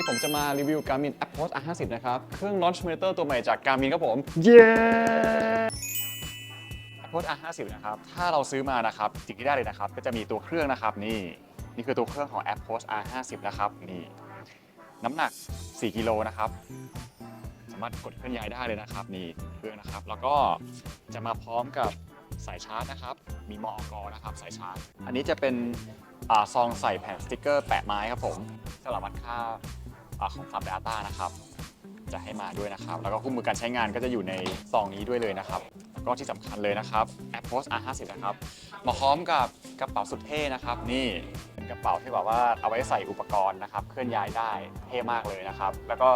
นี้ผมจะมารีวิว Garmin Approach R50 นะครับ เครื่อง Launch Monitor ตัวใหม่จาก Garmin ครับผม เย้ Approach R50 นะครับ ถ้าเราซื้อมานะครับ สิ่งที่ได้เลยนะครับ ก็จะมีตัวเครื่องนะครับ นี่ นี่คือตัวเครื่องของ Approach R50 นะครับ นี่ น้ำหนัก 4 กิโลนะครับ สามารถกดเคลื่อนย้ายได้เลยนะครับ นี่ เครื่องนะครับ แล้วก็จะมาพร้อมกับสายชาร์จนะครับ มีมอกนะครับสายชาร์จ อันนี้จะเป็นอาซองใส่แผ่นสติกเกอร์แปะไม้ครับผมสำหรับวัดค่า อ่าของสับ Data นะครับ จะให้มาด้วยนะครับ แล้วก็คู่มือการใช้งานก็จะอยู่ในซองนี้ด้วยเลยนะครับแล้วก็ที่สำคัญเลยนะครับ Apple R50 นะครับมาพร้อมกับกระเป๋าสุดเท่นะครับ นี่เป็นกระเป๋าที่แบบว่าเอาไว้ใส่อุปกรณ์นะครับ เคลื่อนย้ายได้เท่มากเลยนะครับ แล้วก็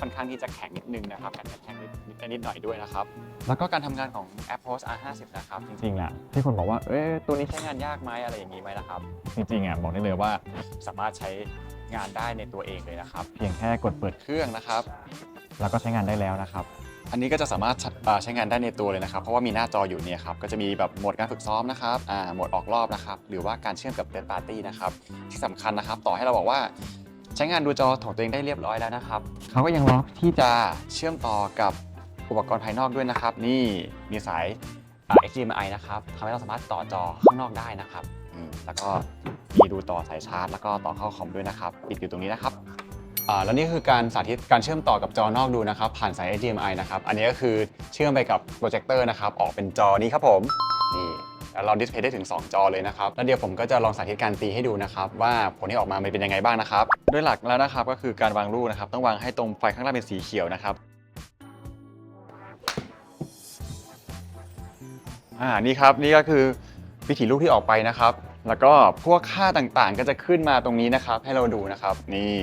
ค่อนข้างที่จะแข็งนิดนึงนะครับการแข็งนิดนิดหน่อยด้วยนะครับ แล้วก็การทำงานของ Apple R50 นะครับจริงๆอะที่คนบอกว่าเอ๊ะตัวนี้ใช้งานยากไหมอะไรอย่างนี้ไหมนะครับ จริงๆอะบอกได้เลยว่าสามารถใช้ งานได้ในตัวเองเลยนะครับ เพียงแค่กดเปิดเครื่องนะครับ แล้วก็ใช้งานได้แล้วนะครับ อันนี้ก็จะสามารถใช้อ่าใช้งานได้ในตัวเลยนะครับ เพราะว่ามีหน้าจออยู่เนี่ยครับ ก็จะมีแบบโหมดการฝึกซ้อมนะครับอ่าโหมดออกรอบนะครับ หรือว่าการเชื่อมกับ third party นะครับ ที่สำคัญนะครับ ต่อให้เราบอกว่า ใช้งานดูจอของตัวเองได้เรียบร้อยแล้วนะครับ เขาก็ยังรองรับที่จะเชื่อมต่อกับอุปกรณ์ภายนอกด้วยนะครับ นี่มีสายอ่า HDMI นะครับทำให้เราสามารถต่อจอข้างนอกได้นะครับอืมแล้วก็ มีดูต่อสายชาร์จ แล้วก็ต่อเข้าคอมด้วยนะครับปิดอยู่ตรงนี้นะครับอ่าแล้วนี่คือการสาธิตการเชื่อมต่อกับจอนอกดูนะครับ ผ่านสาย HDMI นะครับ อันนี้ก็คือเชื่อมไปกับโปรเจคเตอร์นะครับ ออกเป็นจอนี้ครับผมนี่แล้วเราดิสเพย์ได้ถึง 2 จอเลยนะครับ แล้วเดี๋ยวผมก็จะลองสาธิตการตีให้ดูนะครับ ว่าผลที่ออกมามันเป็นยังไงบ้างนะครับ โดยหลักแล้วนะครับก็คือการวางลูกนะครับ ต้องวางให้ตรงไฟข้างล่างเป็นสีเขียวนะครับอ่านี่ครับนี่ก็คือวิถีลูกที่ออกไปนะครับ แล้วก็พวกค่าต่างๆ ก็จะขึ้นมาตรงนี้นะครับ ให้เราดูนะครับ นี่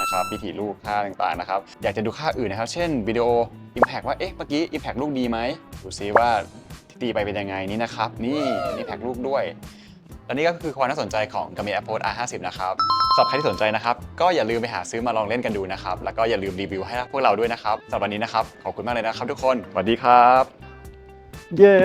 นะครับวิถีลูกค่าต่างๆนะครับ อยากจะดูค่าอื่นนะครับ เช่นวิดีโอ Impact ว่า เอ๊ะ เมื่อกี้ Impact ลูกดีไหม ดูซิว่าที่ตีไปเป็นยังไงนี่นะครับ นี่ Impact ลูกด้วย และนี่ก็คือความน่าสนใจของ Garmin Approach R50 นะครับสำหรับใครที่สนใจนะครับ ก็อย่าลืมไปหาซื้อมาลองเล่นกันดูนะครับ แล้วก็อย่าลืมรีวิวให้พวกเราด้วยนะครับสำหรับวันนี้นะครับ ขอบคุณมากเลยนะครับทุกคน สวัสดีครับ เย้